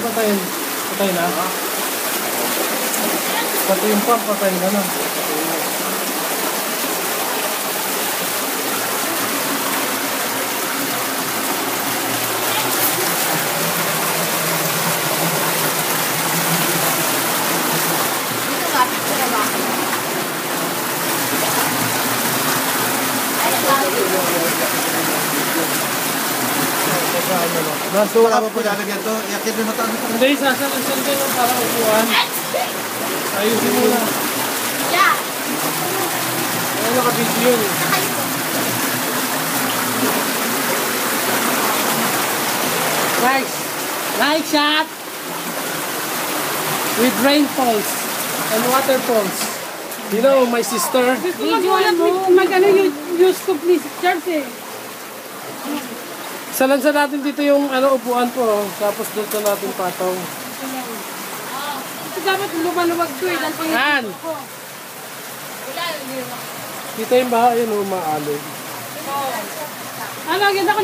Patay. Patay na. Pati yung pump, patay na na. Ay, lapit ko. Saka ano na. Wala ba po lalagyan to? Iakit mo mataas ito. Hindi, sasalasal ka yung parang upuan. Ayusin mo na. Yeah. Ano naka-video yun. Nice. Nice shot. With rainfalls and waterfalls. You know, my sister. Videoan mo. Mag-ano yung use ko please, Charles eh. Salansa natin dito yung ano upuan po. Tapos dito natin patong. Ito dapat lumaluwag to eh. Yan. Dito yung baha, yun, umaalog. Ano, ganda ko